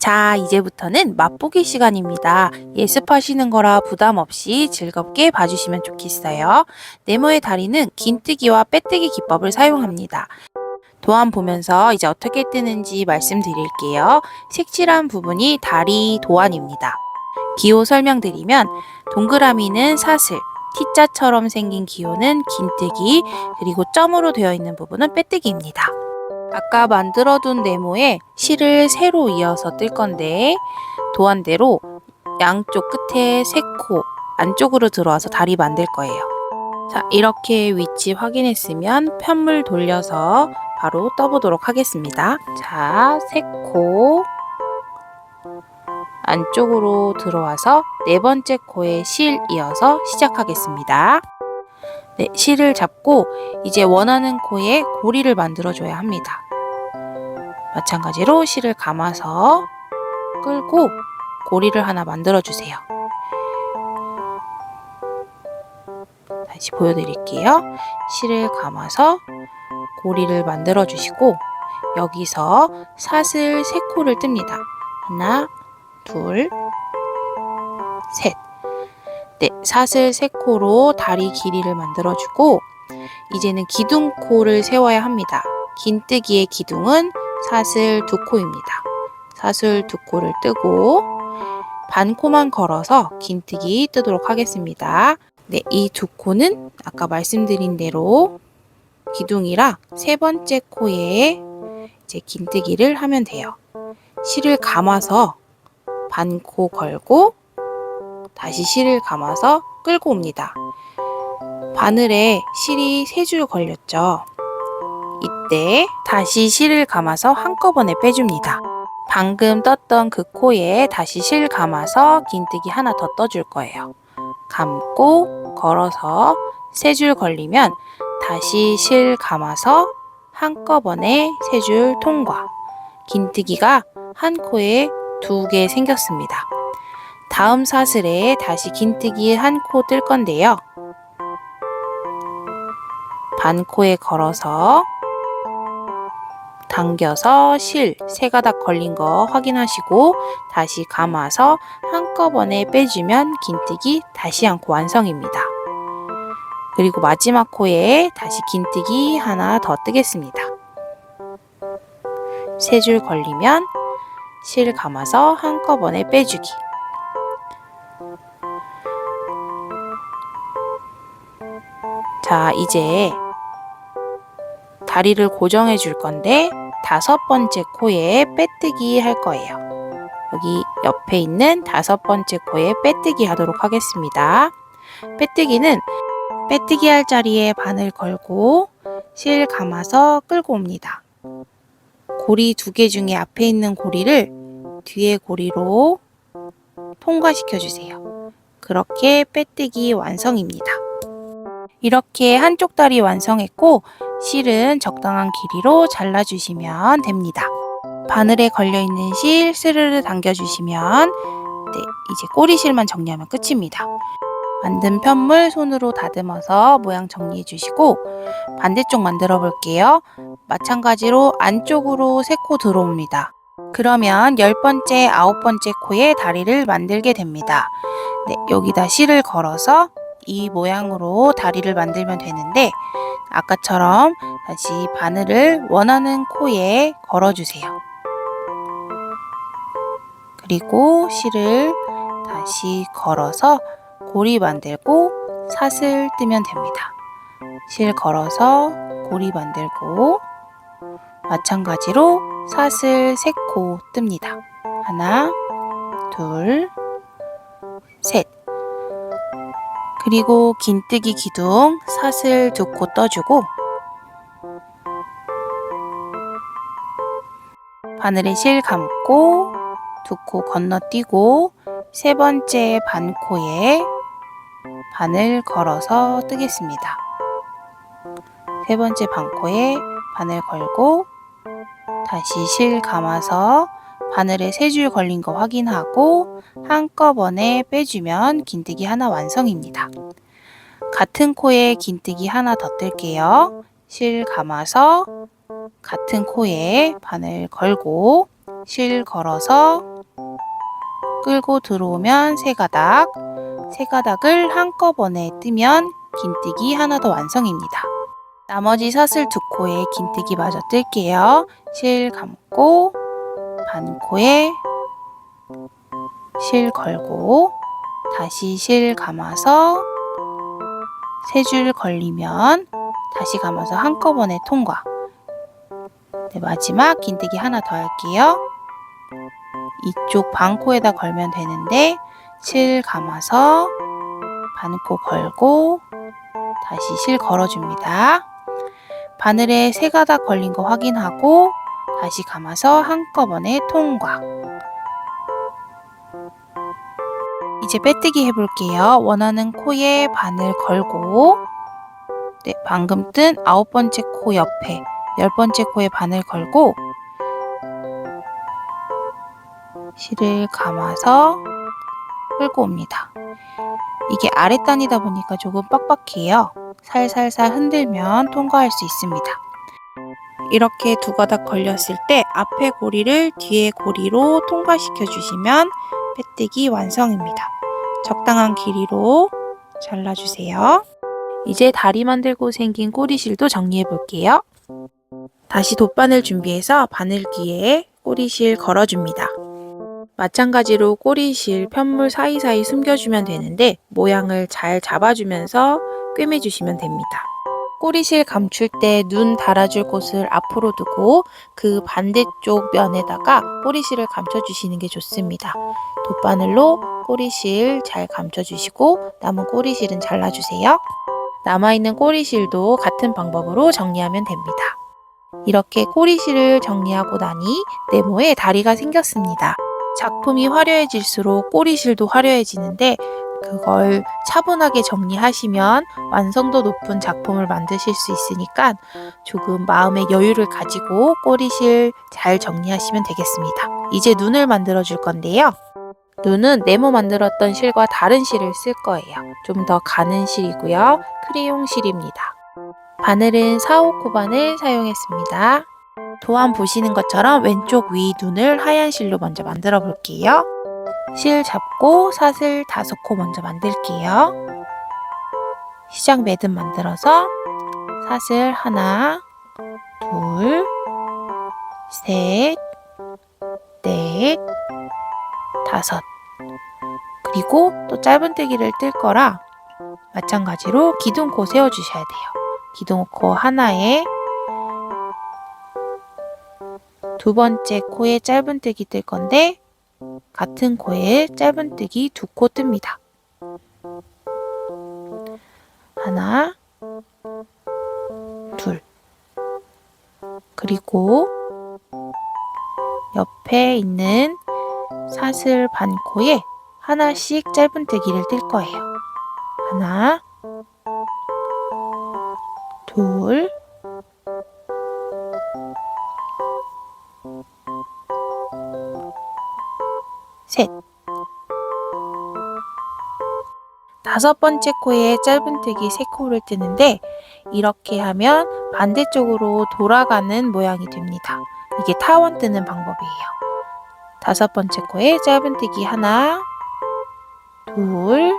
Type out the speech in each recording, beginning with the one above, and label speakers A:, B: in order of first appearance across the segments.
A: 자, 이제부터는 맛보기 시간입니다. 예습하시는 거라 부담 없이 즐겁게 봐주시면 좋겠어요. 네모의 다리는 긴뜨기와 빼뜨기 기법을 사용합니다. 도안 보면서 이제 어떻게 뜨는지 말씀드릴게요. 색칠한 부분이 다리 도안입니다. 기호 설명드리면 동그라미는 사슬, T자처럼 생긴 기호는 긴뜨기, 그리고 점으로 되어 있는 부분은 빼뜨기입니다. 아까 만들어둔 네모에 실을 세로 이어서 뜰 건데 도안대로 양쪽 끝에 세 코 안쪽으로 들어와서 다리 만들 거예요. 자, 이렇게 위치 확인했으면 편물 돌려서 바로 떠보도록 하겠습니다. 자, 세 코 안쪽으로 들어와서 네 번째 코에 실 이어서 시작하겠습니다. 네, 실을 잡고 이제 원하는 코에 고리를 만들어 줘야 합니다. 마찬가지로 실을 감아서 끌고 고리를 하나 만들어 주세요. 다시 보여드릴게요. 실을 감아서 고리를 만들어 주시고 여기서 사슬 세 코를 뜹니다. 하나, 둘, 셋. 네, 사슬 세 코로 다리 길이를 만들어 주고 이제는 기둥코를 세워야 합니다. 긴뜨기의 기둥은 사슬 두 코입니다. 사슬 두 코를 뜨고 반 코만 걸어서 긴뜨기 뜨도록 하겠습니다. 네, 이 두 코는 아까 말씀드린 대로 기둥이라 세 번째 코에 이제 긴뜨기를 하면 돼요. 실을 감아서 반 코 걸고 다시 실을 감아서 끌고 옵니다. 바늘에 실이 세 줄 걸렸죠. 이때 다시 실을 감아서 한꺼번에 빼줍니다. 방금 떴던 그 코에 다시 실 감아서 긴뜨기 하나 더 떠줄 거예요. 감고 걸어서 세 줄 걸리면 다시 실 감아서 한꺼번에 세 줄 통과. 긴뜨기가 한 코에 두 개 생겼습니다. 다음 사슬에 다시 긴뜨기 한 코 뜰 건데요. 반코에 걸어서 당겨서 실 세 가닥 걸린 거 확인하시고 다시 감아서 한꺼번에 빼주면 긴뜨기 다시 한코 완성입니다. 그리고 마지막 코에 다시 긴뜨기 하나 더 뜨겠습니다. 세 줄 걸리면 실 감아서 한꺼번에 빼주기. 자, 이제 다리를 고정해 줄 건데 다섯 번째 코에 빼뜨기 할 거예요. 여기 옆에 있는 다섯 번째 코에 빼뜨기 하도록 하겠습니다. 빼뜨기는 빼뜨기 할 자리에 바늘 걸고 실 감아서 끌고 옵니다. 고리 두 개 중에 앞에 있는 고리를 뒤에 고리로 통과시켜 주세요. 그렇게 빼뜨기 완성입니다. 이렇게 한쪽 다리 완성했고 실은 적당한 길이로 잘라주시면 됩니다. 바늘에 걸려있는 실 스르르 당겨주시면 네, 이제 꼬리실만 정리하면 끝입니다. 만든 편물 손으로 다듬어서 모양 정리해 주시고 반대쪽 만들어 볼게요. 마찬가지로 안쪽으로 세 코 들어옵니다. 그러면 열 번째, 아홉 번째 코에 다리를 만들게 됩니다. 네, 여기다 실을 걸어서 이 모양으로 다리를 만들면 되는데 아까처럼 다시 바늘을 원하는 코에 걸어주세요. 그리고 실을 다시 걸어서 고리 만들고 사슬 뜨면 됩니다. 실 걸어서 고리 만들고 마찬가지로 사슬 세코 뜹니다. 하나, 둘, 셋. 그리고 긴뜨기 기둥 사슬 두 코 떠주고 바늘에 실 감고 두 코 건너뛰고 세 번째 반코에 바늘 걸어서 뜨겠습니다. 세 번째 반코에 바늘 걸고 다시 실 감아서 바늘에 세 줄 걸린 거 확인하고 한꺼번에 빼주면 긴뜨기 하나 완성입니다. 같은 코에 긴뜨기 하나 더 뜰게요. 실 감아서 같은 코에 바늘 걸고 실 걸어서 끌고 들어오면 세 가닥, 세 가닥을 한꺼번에 뜨면 긴뜨기 하나 더 완성입니다. 나머지 사슬 두 코에 긴뜨기 마저 뜰게요. 실 감고 반코에 실 걸고 다시 실 감아서 세 줄 걸리면 다시 감아서 한꺼번에 통과. 네, 마지막 긴뜨기 하나 더 할게요. 이쪽 반코에다 걸면 되는데 실 감아서 반코 걸고 다시 실 걸어줍니다. 바늘에 세 가닥 걸린 거 확인하고 다시 감아서 한꺼번에 통과. 이제 빼뜨기 해볼게요. 원하는 코에 바늘 걸고 네, 방금 뜬 아홉 번째 코 옆에 열 번째 코에 바늘 걸고 실을 감아서 끌고 옵니다. 이게 아랫단이다 보니까 조금 빡빡해요. 살살살 흔들면 통과할 수 있습니다. 이렇게 두 가닥 걸렸을 때 앞에 고리를 뒤에 고리로 통과시켜 주시면 빼뜨기 완성입니다. 적당한 길이로 잘라주세요. 이제 다리 만들고 생긴 꼬리실도 정리해 볼게요. 다시 돗바늘 준비해서 바늘기에 꼬리실 걸어줍니다. 마찬가지로 꼬리실 편물 사이사이 숨겨주면 되는데 모양을 잘 잡아주면서 꿰매주시면 됩니다. 꼬리실 감출 때 눈 달아줄 곳을 앞으로 두고 그 반대쪽 면에다가 꼬리실을 감춰주시는 게 좋습니다. 돗바늘로 꼬리실 잘 감춰주시고 남은 꼬리실은 잘라주세요. 남아있는 꼬리실도 같은 방법으로 정리하면 됩니다. 이렇게 꼬리실을 정리하고 나니 네모에 다리가 생겼습니다. 작품이 화려해질수록 꼬리실도 화려해지는데 그걸 차분하게 정리하시면 완성도 높은 작품을 만드실 수 있으니까 조금 마음의 여유를 가지고 꼬리실 잘 정리하시면 되겠습니다. 이제 눈을 만들어 줄 건데요. 눈은 네모 만들었던 실과 다른 실을 쓸 거예요. 좀 더 가는 실이고요. 크레용 실입니다. 바늘은 4, 5코 바늘 사용했습니다. 도안 보시는 것처럼 왼쪽 위 눈을 하얀 실로 먼저 만들어 볼게요. 실 잡고 사슬 다섯 코 먼저 만들게요. 시작 매듭 만들어서 사슬 하나, 둘, 셋, 넷, 다섯. 그리고 또 짧은뜨기를 뜰 거라 마찬가지로 기둥코 세워주셔야 돼요. 기둥코 하나에 두 번째 코에 짧은뜨기 뜰 건데 같은 코에 짧은뜨기 두 코 뜹니다. 하나, 둘. 그리고 옆에 있는 사슬 반 코에 하나씩 짧은뜨기를 뜰 거예요. 하나, 둘, 다섯 번째 코에 짧은뜨기 세 코를 뜨는데 이렇게 하면 반대쪽으로 돌아가는 모양이 됩니다. 이게 타원 뜨는 방법이에요. 다섯 번째 코에 짧은뜨기 하나, 둘,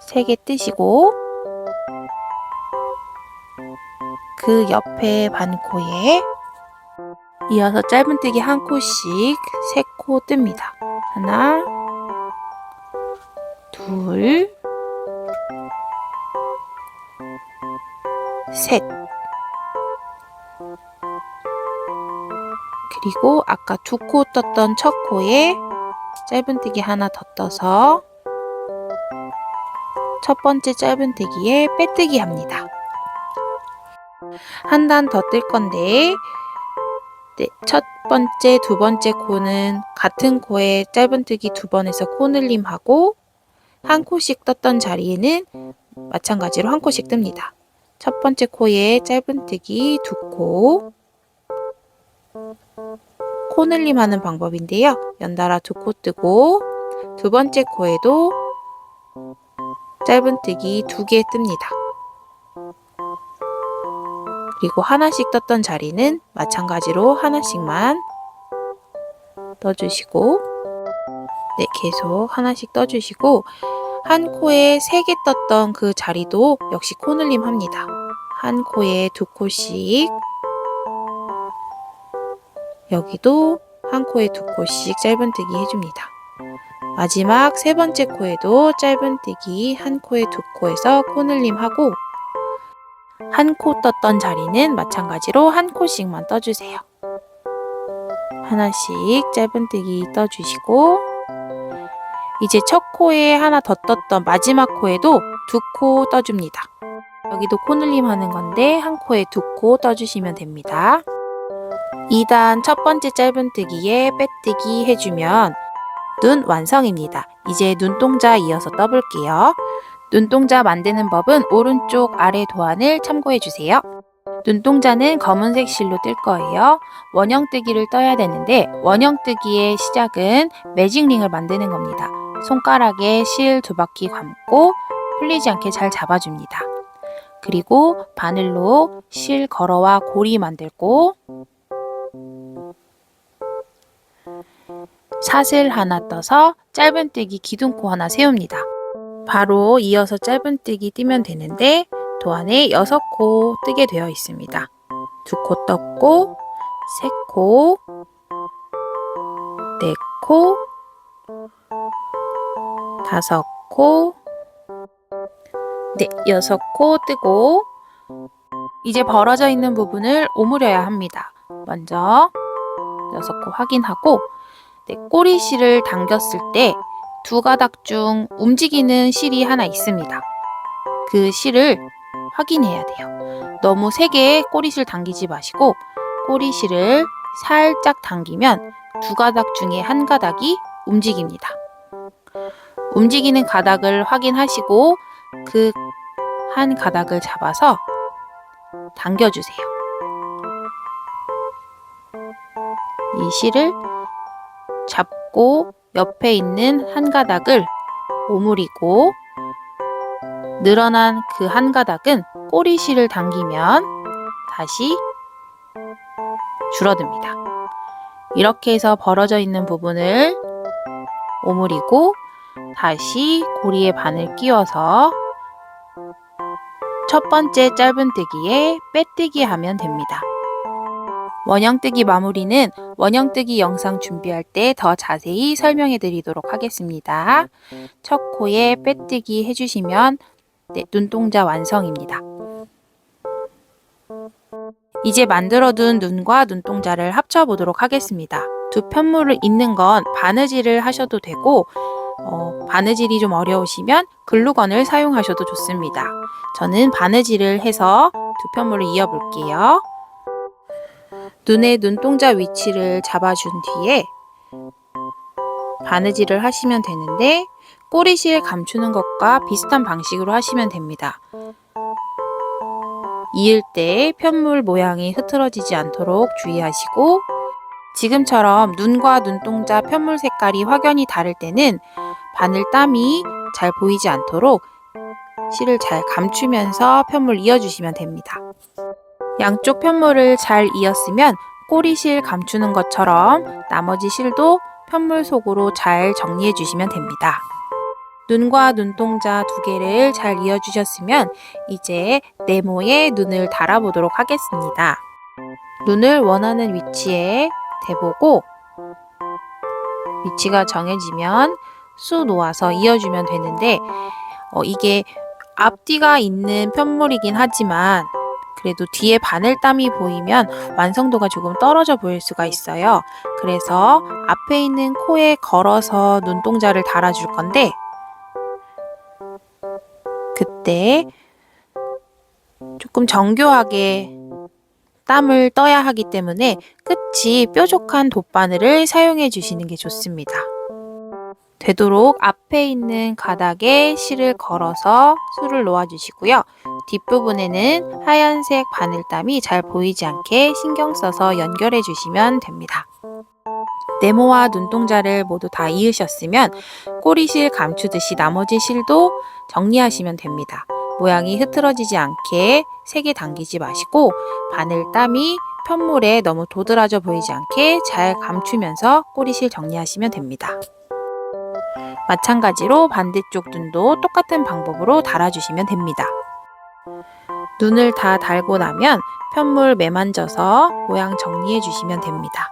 A: 세 개 뜨시고 그 옆에 반 코에 이어서 짧은뜨기 한 코씩 세 코 뜹니다. 하나, 둘, 셋. 그리고 아까 두 코 떴던 첫 코에 짧은뜨기 하나 더 떠서 첫 번째 짧은뜨기에 빼뜨기 합니다. 한 단 더 뜰 건데 네, 첫 번째, 두 번째 코는 같은 코에 짧은뜨기 두번 해서 코늘림하고 한 코씩 떴던 자리에는 마찬가지로 한 코씩 뜹니다. 첫 번째 코에 짧은뜨기 두 코, 코 늘림 하는 방법인데요. 연달아 두 코 뜨고 두 번째 코에도 짧은뜨기 두 개 뜹니다. 그리고 하나씩 떴던 자리는 마찬가지로 하나씩만 떠주시고 네, 계속 하나씩 떠주시고 한 코에 세 개 떴던 그 자리도 역시 코늘림 합니다. 한 코에 두 코씩 여기도 한 코에 두 코씩 짧은뜨기 해줍니다. 마지막 세 번째 코에도 짧은뜨기 한 코에 두 코에서 코늘림 하고 한 코 떴던 자리는 마찬가지로 한 코씩만 떠주세요. 하나씩 짧은뜨기 떠주시고 이제 첫 코에 하나 더 떴던 마지막 코에도 두 코 떠줍니다. 여기도 코늘림 하는 건데 한 코에 두 코 떠주시면 됩니다. 2단 첫 번째 짧은뜨기에 빼뜨기 해주면 눈 완성입니다. 이제 눈동자 이어서 떠볼게요. 눈동자 만드는 법은 오른쪽 아래 도안을 참고해 주세요. 눈동자는 검은색 실로 뜰 거예요. 원형뜨기를 떠야 되는데 원형뜨기의 시작은 매직링을 만드는 겁니다. 손가락에 실 두 바퀴 감고 풀리지 않게 잘 잡아줍니다. 그리고 바늘로 실 걸어와 고리 만들고 사슬 하나 떠서 짧은뜨기 기둥코 하나 세웁니다. 바로 이어서 짧은뜨기 띄면 되는데 도안에 6코 뜨게 되어 있습니다. 두코 떴고 세 코, 네 코, 다섯 코, 네, 여섯 코 뜨고 이제 벌어져 있는 부분을 오므려야 합니다. 먼저 여섯 코 확인하고 네, 꼬리 실을 당겼을 때 두 가닥 중 움직이는 실이 하나 있습니다. 그 실을 확인해야 돼요. 너무 세게 꼬리실 당기지 마시고 꼬리실을 살짝 당기면 두 가닥 중에 한 가닥이 움직입니다. 움직이는 가닥을 확인하시고 그 한 가닥을 잡아서 당겨주세요. 이 실을 잡고 옆에 있는 한 가닥을 오므리고 늘어난 그 한 가닥은 꼬리실을 당기면 다시 줄어듭니다. 이렇게 해서 벌어져 있는 부분을 오므리고 다시 고리에 바늘 끼워서 첫 번째 짧은뜨기에 빼뜨기 하면 됩니다. 원형뜨기 마무리는 원형뜨기 영상 준비할 때 더 자세히 설명해 드리도록 하겠습니다. 첫 코에 빼뜨기 해주시면 네, 눈동자 완성입니다. 이제 만들어둔 눈과 눈동자를 합쳐보도록 하겠습니다. 두 편물을 잇는 건 바느질을 하셔도 되고 어, 바느질이 좀 어려우시면 글루건을 사용하셔도 좋습니다. 저는 바느질을 해서 두 편물을 이어볼게요. 눈의 눈동자 위치를 잡아준 뒤에 바느질을 하시면 되는데 꼬리실 감추는 것과 비슷한 방식으로 하시면 됩니다. 이을 때 편물 모양이 흐트러지지 않도록 주의하시고 지금처럼 눈과 눈동자 편물 색깔이 확연히 다를 때는 바늘 땀이 잘 보이지 않도록 실을 잘 감추면서 편물 이어주시면 됩니다. 양쪽 편물을 잘 이었으면 꼬리실 감추는 것처럼 나머지 실도 편물 속으로 잘 정리해 주시면 됩니다. 눈과 눈동자 두 개를 잘 이어주셨으면 이제 네모에 눈을 달아보도록 하겠습니다. 눈을 원하는 위치에 대보고 위치가 정해지면 수 놓아서 이어주면 되는데 어, 이게 앞뒤가 있는 편물이긴 하지만 그래도 뒤에 바늘땀이 보이면 완성도가 조금 떨어져 보일 수가 있어요. 그래서 앞에 있는 코에 걸어서 눈동자를 달아줄 건데 그때 조금 정교하게 땀을 떠야 하기 때문에 끝이 뾰족한 돗바늘을 사용해 주시는 게 좋습니다. 되도록 앞에 있는 가닥에 실을 걸어서 술을 놓아 주시고요. 뒷부분에는 하얀색 바늘땀이 잘 보이지 않게 신경 써서 연결해 주시면 됩니다. 네모와 눈동자를 모두 다 이으셨으면 꼬리실 감추듯이 나머지 실도 정리하시면 됩니다. 모양이 흐트러지지 않게 세게 당기지 마시고 바늘땀이 편물에 너무 도드라져 보이지 않게 잘 감추면서 꼬리실 정리하시면 됩니다. 마찬가지로 반대쪽 눈도 똑같은 방법으로 달아주시면 됩니다. 눈을 다 달고 나면 편물 매만져서 모양 정리해 주시면 됩니다.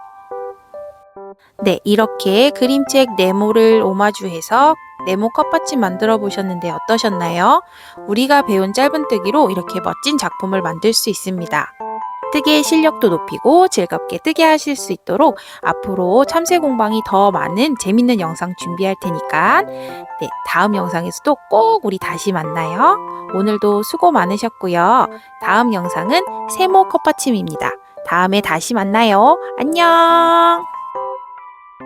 A: 네, 이렇게 그림책 네모를 오마주해서 네모 컵받침 만들어 보셨는데 어떠셨나요? 우리가 배운 짧은뜨기로 이렇게 멋진 작품을 만들 수 있습니다. 뜨개의 실력도 높이고 즐겁게 뜨게 하실 수 있도록 앞으로 참새 공방이 더 많은 재밌는 영상 준비할 테니까 네, 다음 영상에서도 꼭 우리 다시 만나요. 오늘도 수고 많으셨고요. 다음 영상은 세모 컵받침입니다. 다음에 다시 만나요. 안녕!